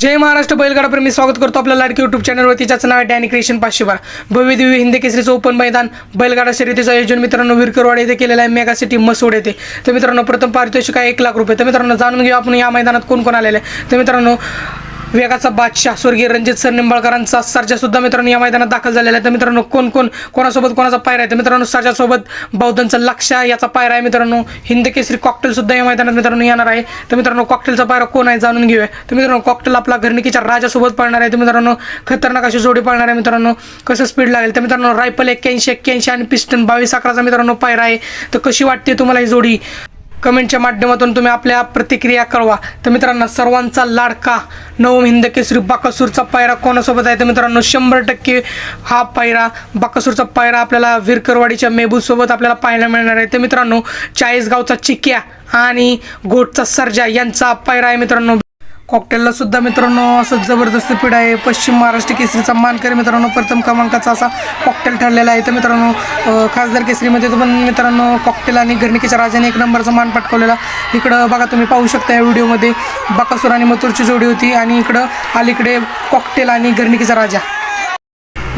जय महाराष्ट्र बैलगाडा प्रेमी स्वागत करतो आपल्या लाडकी युट्यूब चॅनलवर तिच्याचं नाव आहे डॅनी क्रिएशन पाचशे बारा भव्य दिव्य हिंदी केसरीचं ओपन मैदान बैलगाडा शर्यतीचं आयोजन मित्रांनो विरकरवाड येथे केलेलं आहे. मेगा सिटी मसूड येथे. तर मित्रांनो प्रथम पारितोषिक आहे एक लाख रुपये. तर मित्रांनो जाणून घेऊ आपण या मैदानात कोण कोण आलेलं आहे. तर मित्रांनो वेगाचा बादशाह स्वर्गीय रणजित सर निंबाळकरांचा सर्जा सुद्धा मित्रांनो या मैदानात दाखल झालेला आहे. तर मित्रांनो कोण कोण कोणासोबत कोणाचा पायरा आहे? तर मित्रांनो सर्जासोबत बौद्धांचा लक्षा याचा पायरा आहे मित्रांनो. हिंद केसरी कॉकटेल सुद्धा या मैदानात मित्रांनो येणार आहे. तर मित्रांनो कॉकटेलचा पायरा कोण आहे जाणून घेऊया. तर मित्रांनो कॉकटेल आपला घरनिकीच्या राजासोबत पळणार आहे. तर मित्रांनो खतरनाक अशी जोडी पळणार आहे मित्रांनो. कसं स्पीड लागेल? तर मित्रांनो रायफल एक्क्याऐंशी एक्क्याऐंशी आणि पिस्टन बावीस अकराचा मित्रांनो पायरा आहे. तर कशी वाटते तुम्हाला ही जोडी? कमेंटच्या माध्यमातून तुम्ही आपल्या प्रतिक्रिया कळवा. तर मित्रांनो सर्वांचा लाडका नवम हिंद केसरी बाकासूरचा पायरा कोणासोबत आहे? तर मित्रांनो शंभर टक्के हा पायरा बाकासूरचा पायरा आपल्याला विरकरवाडीच्या मेबूसोबत आपल्याला पाहायला मिळणार आहे. तर मित्रांनो चाळीसगावचा चिक्या आणि गोटचा सर्जा यांचा पायरा आहे मित्रांनो. कॉकटेलला सुद्धा मित्रांनो असं जबरदस्त पीड आहे. पश्चिम महाराष्ट्र केसरीचा मानकरी मित्रांनो प्रथम क्रमांकाचा असा कॉकटेल ठरलेला आहे. तर मित्रांनो खासदार केसरीमध्ये पण मित्रांनो कॉकटेल आणि घरणिकेच्या राजाने एक नंबरचा मान पटकवलेला. इकडं बघा तुम्ही पाहू शकता या व्हिडिओमध्ये बाकासूर आणि मथुरची जोडी होती आणि इकडं अलीकडे कॉकटेल आणि घरणिकेचा राजा.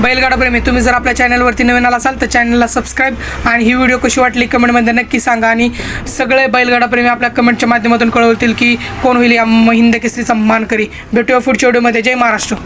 बैलगाडा प्रेमी तुम्ही जर आपल्या चॅनलवरती नवीन आला असाल तर चॅनलला सबस्क्राईब आणि ही व्हिडिओ कशी वाटली कमेंटमध्ये नक्की सांगा आणि सगळे बैलगाडा प्रेमी आपल्या कमेंटच्या माध्यमातून कळवतील की कोण होईल या हिंद केसरीचा मानकरी. भेटूया पुढच्या व्हिडिओमध्ये जय महाराष्ट्र.